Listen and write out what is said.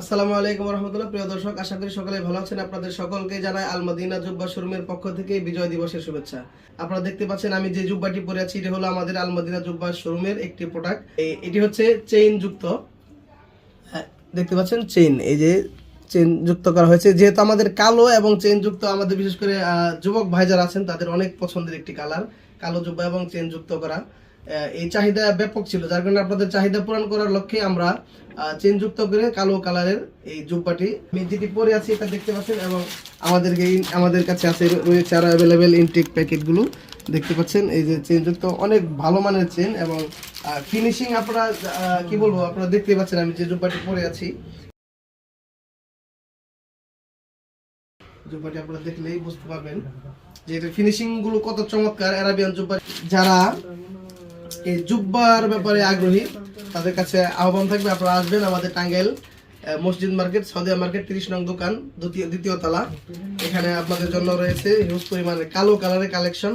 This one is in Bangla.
আসসালামু আলাইকুম রহমতুল্লাহ। প্রিয় দর্শক আশা করি সকালে ভালো আছেন। আপনাদের সকলকে জানাই আলমাদিনা জুব্বা শোরুমের পক্ষ থেকে বিজয় দিবসের শুভেচ্ছা। আপনারা দেখতে পাচ্ছেন আমি যে জুব্বাটি পরে আছি এটি হলো আমাদের আলমাদিনা জুব্বা শোরুমের একটি প্রোডাক্ট এটি হচ্ছে চেইন যুক্ত। হ্যাঁ, দেখতে পাচ্ছেন চেইন এই যে চেইন যুক্ত করা হয়েছে। যেহেতু আমাদের কালো এবং চেইন যুক্ত আমাদের বিশেষ করে যুবক ভাই যারা আছেন তাদের অনেক পছন্দের একটি কালার কালো জুব্বা এবং চেইন যুক্ত করা। এই চাহিদা ব্যাপক ছিল, যার কারণে আপনাদের চাহিদা পূরণ করার লক্ষ্যে আমরা চেন যুক্ত করে কালো কালারের এই জুব্বাটি যেটি পরে আছি এটা দেখতে পাচ্ছেন এবং আমাদের আমাদের কাছে আছে, রয়েছে আরও অ্যাভেলেবেল ইনটেক প্যাকেটগুলো দেখতে পাচ্ছেন। এই যে চেন যুক্ত অনেক ভালো মানের চেন এবং ফিনিশিং আপনারা কি বলব, আপনারা দেখতে পাচ্ছেন আমি যে জুব্বাটি পরে আছি। জুব্বাটি আপনারা দেখলেই বুঝতে পারবেন যে এটার ফিনিশিংগুলো কত চমৎকার অ্যারাবিয়ান জুব্বা। যারা এই জুব্বার ব্যাপারে আগ্রহী, তাদের কাছে আহ্বান থাকবে, আপনারা আসবেন আমাদের টাঙ্গাইল মসজিদ মার্কেট, সৌদিয়া মার্কেট, তিরিশ নং দোকান, দ্বিতীয় দ্বিতীয় তলা। এখানে আপনাদের জন্য রয়েছে হিউজ পরিমাণে কালো কালারের কালেকশন